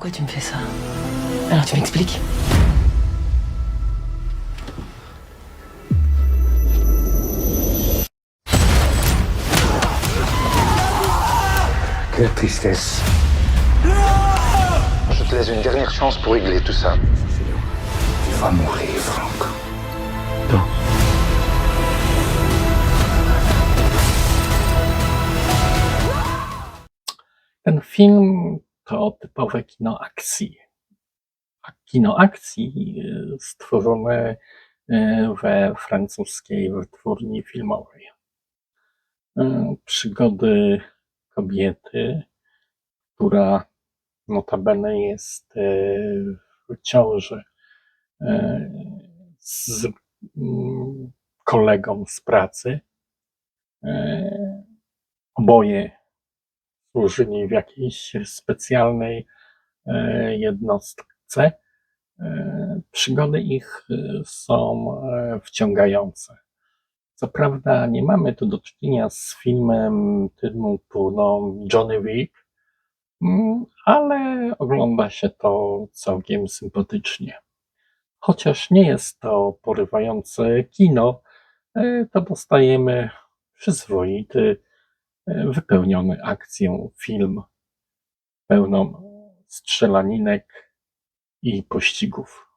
Pourquoi tu me fais ça Alors tu m'expliques Quelle tristesse. Je te laisse une dernière chance pour régler tout ça. Tu vas mourir, Franck. Non. Ten film to typowe kino akcji. Kino akcji y, stworzone y, we francuskiej wytwórni filmowej. Y, Przygody kobiety, która notabene jest w ciąży z mm, kolegą z pracy. Oboje służyli w jakiejś specjalnej e, jednostce. E, Przygody ich e, są wciągające. Co prawda nie mamy tu do czynienia z filmem typu no, Johnny Wick, mm, ale ogląda się to całkiem sympatycznie. Chociaż nie jest to porywające kino, to dostajemy przyzwoity, wypełniony akcją film, pełną strzelaninek i pościgów.